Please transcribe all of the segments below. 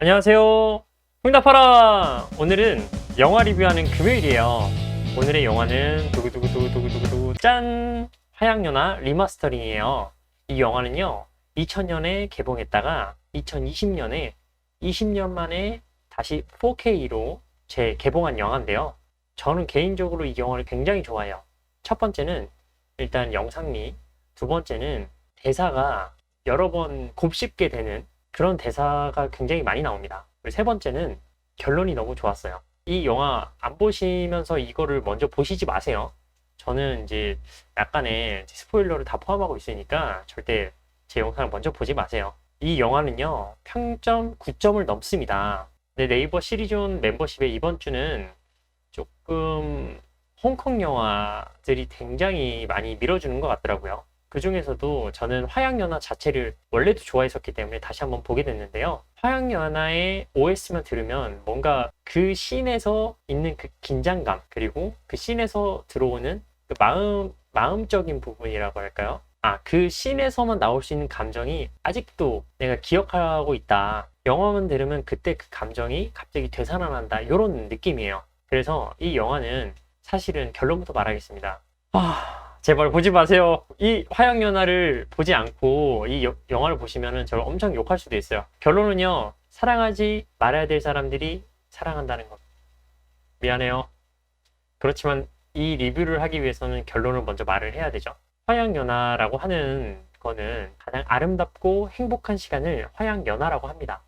안녕하세요. 흥답하라! 오늘은 영화 리뷰하는 금요일이에요. 오늘의 영화는 두구두구두구두구두구 짠! 화양연화 리마스터링이에요. 이 영화는요, 2000년에 개봉했다가 2020년에 20년 만에 다시 4K로 재개봉한 영화인데요. 저는 개인적으로 이 영화를 굉장히 좋아해요. 첫 번째는 일단 영상미, 두 번째는 대사가 여러 번 곱씹게 되는 그런 대사가 굉장히 많이 나옵니다. 그리고 세 번째는 결론이 너무 좋았어요. 이 영화 안 보시면서 이거를 먼저 보시지 마세요. 저는 이제 약간의 스포일러를 다 포함하고 있으니까 절대 제 영상을 먼저 보지 마세요. 이 영화는요, 평점 9점을 넘습니다. 근데 네이버 시리존 멤버십의 이번 주는 조금 홍콩 영화들이 굉장히 많이 밀어주는 것 같더라고요. 그 중에서도 저는 화양연화 자체를 원래도 좋아했었기 때문에 다시 한번 보게 됐는데요. 화양연화의 OS만 들으면 뭔가 그 씬에서 있는 그 긴장감, 그리고 그 씬에서 들어오는 그 마음, 마음적인 부분이라고 할까요? 아, 그 씬에서만 나올 수 있는 감정이 아직도 내가 기억하고 있다. 영화만 들으면 그때 그 감정이 갑자기 되살아난다. 이런 느낌이에요. 그래서 이 영화는 사실은 결론부터 말하겠습니다. 아, 제발 보지 마세요. 이 화양연화를 보지 않고 이 여- 영화를 보시면은 저를 엄청 욕할 수도 있어요. 결론은요, 사랑하지 말아야 될 사람들이 사랑한다는 것. 미안해요. 그렇지만 이 리뷰를 하기 위해서는 결론을 먼저 말을 해야 되죠. 화양연화라고 하는 거는 가장 아름답고 행복한 시간을 화양연화라고 합니다.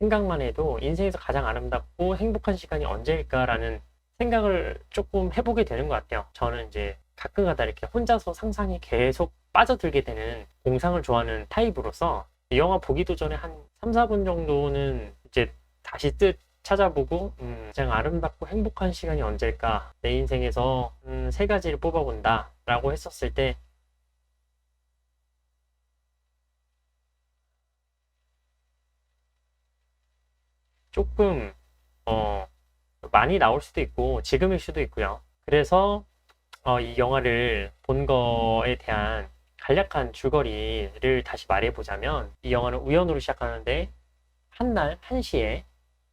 생각만 해도 인생에서 가장 아름답고 행복한 시간이 언제일까라는 생각을 조금 해보게 되는 것 같아요. 저는 이제 가끔가다 이렇게 혼자서 상상이 계속 빠져들게 되는 공상을 좋아하는 타입으로서 이 영화 보기도 전에 한 3, 4분 정도는 이제 다시 뜻 찾아보고 음, 가장 아름답고 행복한 시간이 언제일까 내 인생에서 음, 세 가지를 뽑아본다 라고 했었을 때 조금 어, 많이 나올 수도 있고 지금일 수도 있고요. 그래서 어, 이 영화를 본 거에 대한 간략한 줄거리를 다시 말해보자면 이 영화는 우연으로 시작하는데 한날 한시에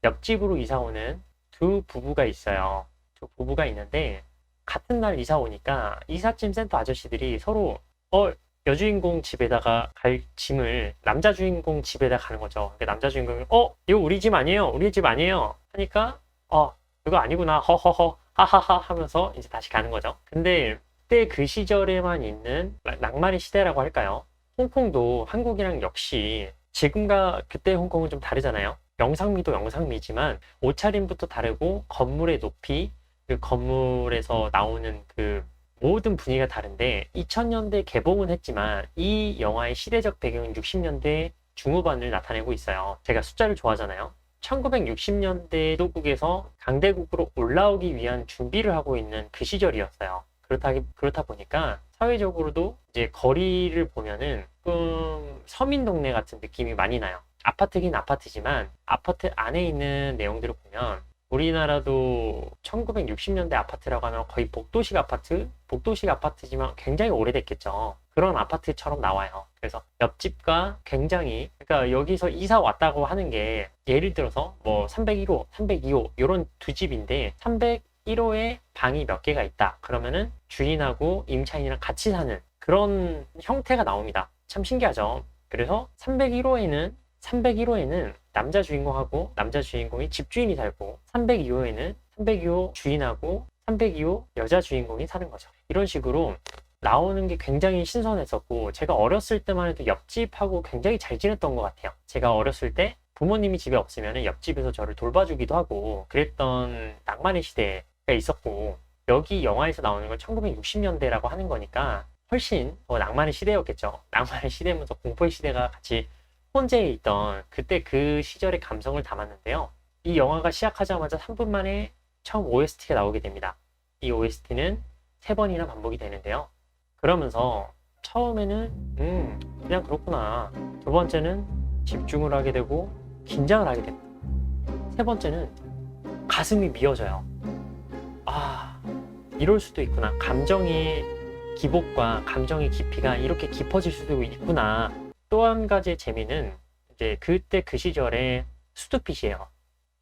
옆집으로 이사 오는 두 부부가 있어요. 두 부부가 있는데 같은 날 이사 오니까 이삿짐 센터 아저씨들이 서로 어 여주인공 집에다가 갈 짐을 남자 주인공 집에다 가는 거죠. 남자 주인공이 어 이거 우리 집 아니에요, 우리 집 아니에요 하니까 어 그거 아니구나 허허허 하하하 하면서 이제 다시 가는 거죠. 근데 그때 그 시절에만 있는 라- 낭만의 시대라고 할까요? 홍콩도 한국이랑 역시 지금과 그때 홍콩은 좀 다르잖아요. 영상미도 영상미지만 옷차림부터 다르고 건물의 높이, 그 건물에서 나오는 그 모든 분위기가 다른데 2000년대 개봉은 했지만 이 영화의 시대적 배경은 60년대 중후반을 나타내고 있어요. 제가 숫자를 좋아하잖아요. 1960년대 도국에서 강대국으로 올라오기 위한 준비를 하고 있는 그 시절이었어요. 그렇다, 그렇다 보니까 사회적으로도 이제 거리를 보면은 조금 서민 동네 같은 느낌이 많이 나요. 아파트긴 아파트지만 아파트 안에 있는 내용들을 보면 우리나라도 1960년대 아파트라고 하면 거의 복도식 아파트? 복도식 아파트지만 굉장히 오래됐겠죠. 그런 아파트처럼 나와요. 그래서 옆집과 굉장히, 그러니까 여기서 이사 왔다고 하는 게 예를 들어서 뭐 301호, 302호 이런 두 집인데 301호에 방이 몇 개가 있다. 그러면은 주인하고 임차인이랑 같이 사는 그런 형태가 나옵니다. 참 신기하죠. 그래서 301호에는 301호에는 남자 주인공하고 남자 주인공이 집주인이 살고 302호에는 302호 주인하고 302호 여자 주인공이 사는 거죠. 이런 식으로 나오는 게 굉장히 신선했었고 제가 어렸을 때만 해도 옆집하고 굉장히 잘 지냈던 것 같아요. 제가 어렸을 때 부모님이 집에 없으면 옆집에서 저를 돌봐주기도 하고 그랬던 낭만의 시대가 있었고 여기 영화에서 나오는 건 1960년대라고 하는 거니까 훨씬 더 낭만의 시대였겠죠. 낭만의 시대면서 공포의 시대가 같이 혼재해 있던 그때 그 시절의 감성을 담았는데요. 이 영화가 시작하자마자 3분 만에 처음 OST가 나오게 됩니다. 이 OST는 세 번이나 반복이 되는데요. 그러면서 처음에는 음 그냥 그렇구나. 두 번째는 집중을 하게 되고 긴장을 하게 됩니다. 세 번째는 가슴이 미어져요. 아 이럴 수도 있구나. 감정의 기복과 감정의 깊이가 이렇게 깊어질 수도 있구나. 또 한 가지의 재미는 이제 그때 그 시절에 수투핏이에요.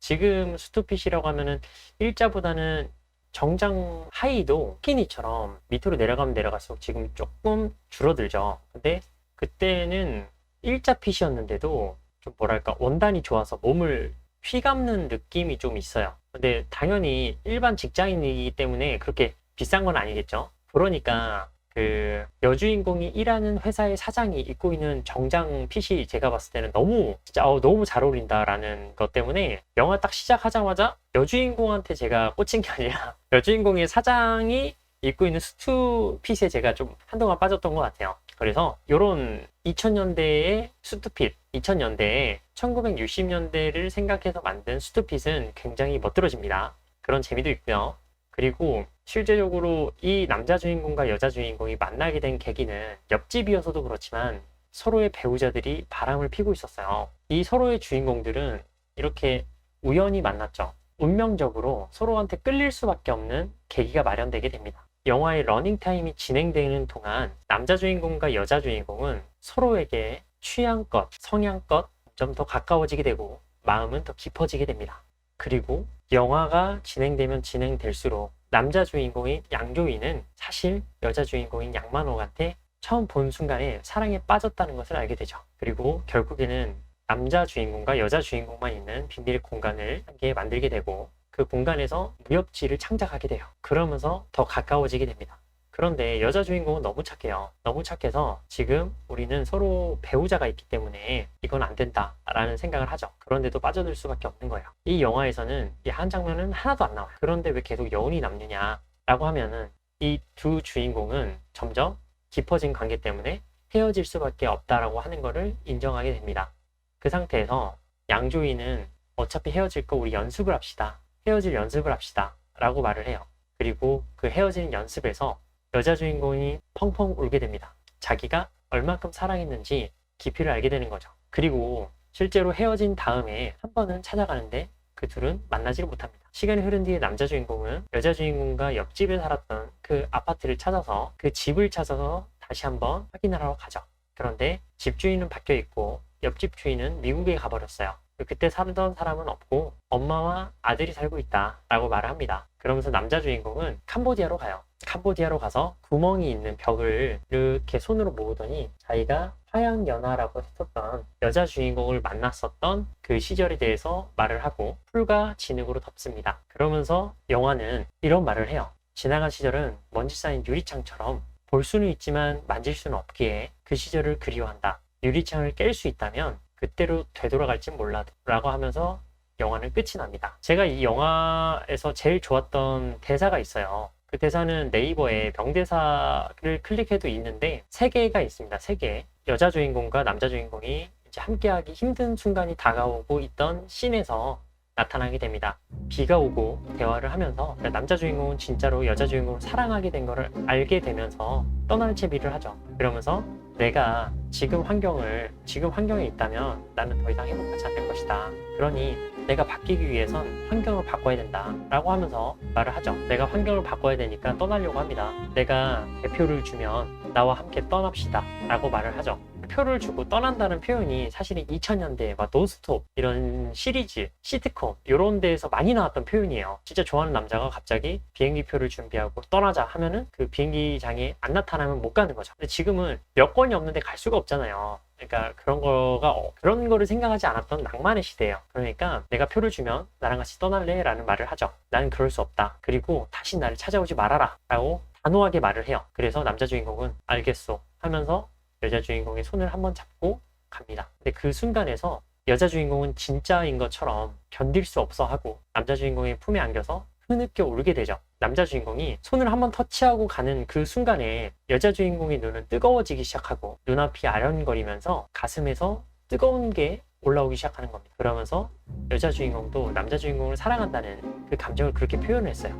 지금 수투핏이라고 하면은 일자보다는 정장 하의도 스키니처럼 밑으로 내려가면 내려갈수록 지금 조금 줄어들죠. 근데 그때는 일자 핏이었는데도 좀 뭐랄까 원단이 좋아서 몸을 휘감는 느낌이 좀 있어요. 근데 당연히 일반 직장인이기 때문에 그렇게 비싼 건 아니겠죠. 그러니까 그 여주인공이 일하는 회사의 사장이 입고 있는 정장 핏이 제가 봤을 때는 너무 진짜 어, 너무 잘 어울린다라는 것 때문에 영화 딱 시작하자마자 여주인공한테 제가 꽂힌 게 아니라 여주인공의 사장이 입고 있는 수트 핏에 제가 좀 한동안 빠졌던 것 같아요. 그래서 요런 2000년대의 수트핏, 2000년대에 1960년대를 생각해서 만든 수트핏은 굉장히 멋들어집니다. 그런 재미도 있고요. 그리고 실제적으로 이 남자 주인공과 여자 주인공이 만나게 된 계기는 옆집이어서도 그렇지만 서로의 배우자들이 바람을 피고 있었어요. 이 서로의 주인공들은 이렇게 우연히 만났죠. 운명적으로 서로한테 끌릴 수밖에 없는 계기가 마련되게 됩니다. 영화의 러닝타임이 진행되는 동안 남자 주인공과 여자 주인공은 서로에게 취향껏, 성향껏 좀 더 가까워지게 되고 마음은 더 깊어지게 됩니다. 그리고 영화가 진행되면 진행될수록 남자 주인공인 양조위는 사실 여자 주인공인 양만호한테 처음 본 순간에 사랑에 빠졌다는 것을 알게 되죠. 그리고 결국에는 남자 주인공과 여자 주인공만 있는 비밀 공간을 함께 만들게 되고 그 공간에서 무협지를 창작하게 돼요. 그러면서 더 가까워지게 됩니다. 그런데 여자 주인공은 너무 착해요. 너무 착해서 지금 우리는 서로 배우자가 있기 때문에 이건 안 된다라는 생각을 하죠. 그런데도 빠져들 수밖에 없는 거예요. 이 영화에서는 이 한 장면은 하나도 안 나와요. 그런데 왜 계속 여운이 남느냐라고 하면은 이 두 주인공은 점점 깊어진 관계 때문에 헤어질 수밖에 없다라고 하는 것을 인정하게 됩니다. 그 상태에서 양조위는 어차피 헤어질 거 우리 연습을 합시다. 헤어질 연습을 합시다. 라고 말을 해요. 그리고 그 헤어지는 연습에서 여자 주인공이 펑펑 울게 됩니다. 자기가 얼만큼 사랑했는지 깊이를 알게 되는 거죠. 그리고 실제로 헤어진 다음에 한 번은 찾아가는데 그 둘은 만나지를 못합니다. 시간이 흐른 뒤에 남자 주인공은 여자 주인공과 옆집에 살았던 그 아파트를 찾아서 그 집을 찾아서 다시 한번 확인하러 가죠. 그런데 집주인은 바뀌어 있고 옆집 주인은 미국에 가버렸어요. 그때 살던 사람은 없고 엄마와 아들이 살고 있다 라고 말을 합니다. 그러면서 남자 주인공은 캄보디아로 가요. 캄보디아로 가서 구멍이 있는 벽을 이렇게 손으로 모으더니 자기가 화양 연화라고 했었던 여자 주인공을 만났었던 그 시절에 대해서 말을 하고 풀과 진흙으로 덮습니다. 그러면서 영화는 이런 말을 해요. 지나간 시절은 먼지 쌓인 유리창처럼 볼 수는 있지만 만질 수는 없기에 그 시절을 그리워한다. 유리창을 깰 수 있다면 그때로 되돌아갈지 몰라도 라고 하면서 영화는 끝이 납니다. 제가 이 영화에서 제일 좋았던 대사가 있어요. 그 대사는 네이버에 명대사를 클릭해도 있는데 세 개가 있습니다. 세 개. 여자 주인공과 남자 주인공이 이제 함께하기 힘든 순간이 다가오고 있던 씬에서 나타나게 됩니다. 비가 오고 대화를 하면서 남자 주인공은 진짜로 여자 주인공을 사랑하게 된 것을 알게 되면서 떠날 채비를 하죠. 그러면서 내가 지금 환경을 지금 환경에 있다면 나는 더 이상 행복하지 않을 것이다. 그러니 내가 바뀌기 위해선 환경을 바꿔야 된다. 라고 하면서 말을 하죠. 내가 환경을 바꿔야 되니까 떠나려고 합니다. 내가 대표를 주면 나와 함께 떠납시다. 라고 말을 하죠. 표를 주고 떠난다는 표현이 사실은 2000년대 막 노스톱 이런 시리즈, 시트콤 이런 데에서 많이 나왔던 표현이에요. 진짜 좋아하는 남자가 갑자기 비행기 표를 준비하고 떠나자 하면은 그 비행기장에 안 나타나면 못 가는 거죠. 근데 지금은 여건이 없는데 갈 수가 없잖아요. 그러니까 그런 거가 어, 그런 거를 생각하지 않았던 낭만의 시대예요. 그러니까 내가 표를 주면 나랑 같이 떠날래라는 말을 하죠. 나는 그럴 수 없다. 그리고 다시 나를 찾아오지 말아라라고 단호하게 말을 해요. 그래서 남자 주인공은 알겠소 하면서 여자 주인공의 손을 한번 잡고 갑니다. 근데 그 순간에서 여자 주인공은 진짜인 것처럼 견딜 수 없어 하고 남자 주인공의 품에 안겨서 흐느껴 울게 되죠. 남자 주인공이 손을 한번 터치하고 가는 그 순간에 여자 주인공의 눈은 뜨거워지기 시작하고 눈앞이 아련거리면서 가슴에서 뜨거운 게 올라오기 시작하는 겁니다. 그러면서 여자 주인공도 남자 주인공을 사랑한다는 그 감정을 그렇게 표현을 했어요.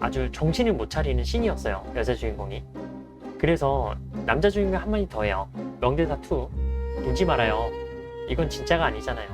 아주 정신을 못 차리는 씬이었어요. 여자 주인공이. 그래서 남자 주인공 한 마디 더 해요. 명대사 2. 울지 말아요. 이건 진짜가 아니잖아요.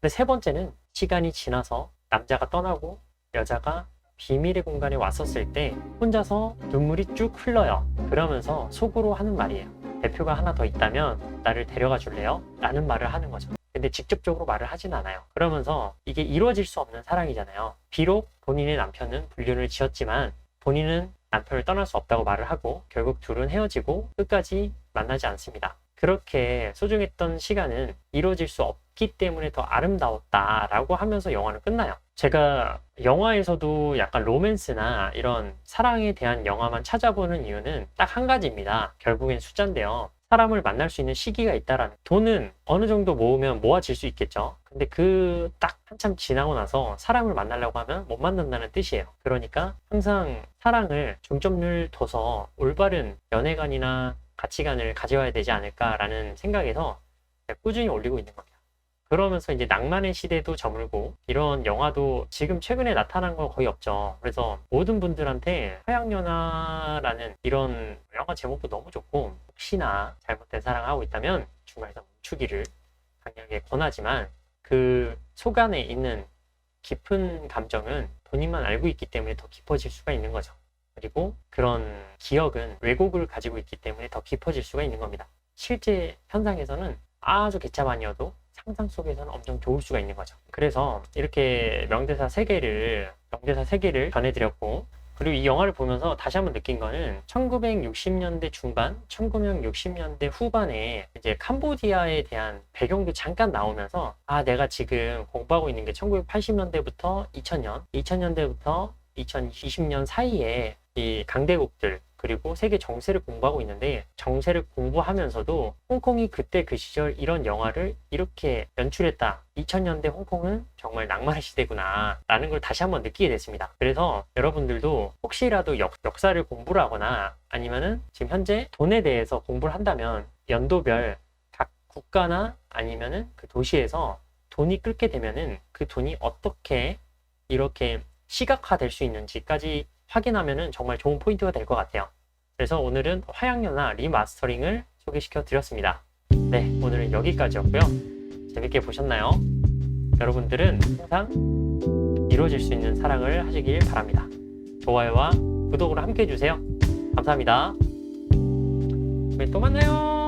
근데 세 번째는 시간이 지나서 남자가 떠나고 여자가 비밀의 공간에 왔었을 때 혼자서 눈물이 쭉 흘러요. 그러면서 속으로 하는 말이에요. 대표가 하나 더 있다면 나를 데려가 줄래요? 라는 말을 하는 거죠. 근데 직접적으로 말을 하진 않아요. 그러면서 이게 이루어질 수 없는 사랑이잖아요. 비록 본인의 남편은 불륜을 지었지만 본인은 남편을 떠날 수 없다고 말을 하고 결국 둘은 헤어지고 끝까지 만나지 않습니다. 그렇게 소중했던 시간은 이루어질 수 없기 때문에 더 아름다웠다라고 하면서 영화는 끝나요. 제가 영화에서도 약간 로맨스나 이런 사랑에 대한 영화만 찾아보는 이유는 딱 한 가지입니다. 결국엔 숫자인데요. 사람을 만날 수 있는 시기가 있다라는 돈은 어느 정도 모으면 모아질 수 있겠죠. 근데 그 딱 한참 지나고 나서 사람을 만나려고 하면 못 만난다는 뜻이에요. 그러니까 항상 사랑을 중점을 둬서 올바른 연애관이나 가치관을 가져야 되지 않을까라는 생각에서 꾸준히 올리고 있는 겁니다. 그러면서 이제 낭만의 시대도 저물고 이런 영화도 지금 최근에 나타난 거 거의 없죠. 그래서 모든 분들한테 화양연화라는 이런 영화 제목도 너무 좋고 혹시나 잘못된 사랑하고 있다면 중간에서 멈추기를 강하게 권하지만 그 속안에 있는 깊은 감정은 본인만 알고 있기 때문에 더 깊어질 수가 있는 거죠. 그리고 그런 기억은 왜곡을 가지고 있기 때문에 더 깊어질 수가 있는 겁니다. 실제 현상에서는 아주 개차반이어도 상상 속에서는 엄청 좋을 수가 있는 거죠. 그래서 이렇게 명대사 3개를 명대사 3개를 전해드렸고 그리고 이 영화를 보면서 다시 한번 느낀 거는 1960년대 중반, 1960년대 후반에 이제 캄보디아에 대한 배경도 잠깐 나오면서 아 내가 지금 공부하고 있는 게 1980년대부터 2000년, 2000년대부터 2020년 사이에 이 강대국들 그리고 세계 정세를 공부하고 있는데 정세를 공부하면서도 홍콩이 그때 그 시절 이런 영화를 이렇게 연출했다. 2000년대 홍콩은 정말 낭만의 시대구나 라는 걸 다시 한번 느끼게 됐습니다. 그래서 여러분들도 혹시라도 역, 역사를 공부를 하거나 아니면은 지금 현재 돈에 대해서 공부를 한다면 연도별 각 국가나 아니면은 그 도시에서 돈이 끓게 되면은 그 돈이 어떻게 이렇게 시각화될 수 있는지까지 확인하면은 정말 좋은 포인트가 될 것 같아요. 그래서 오늘은 화양연화 리마스터링을 소개시켜 드렸습니다. 네, 오늘은 여기까지였고요. 재밌게 보셨나요? 여러분들은 항상 이루어질 수 있는 사랑을 하시길 바랍니다. 좋아요와 구독으로 함께 해주세요. 감사합니다. 또 만나요.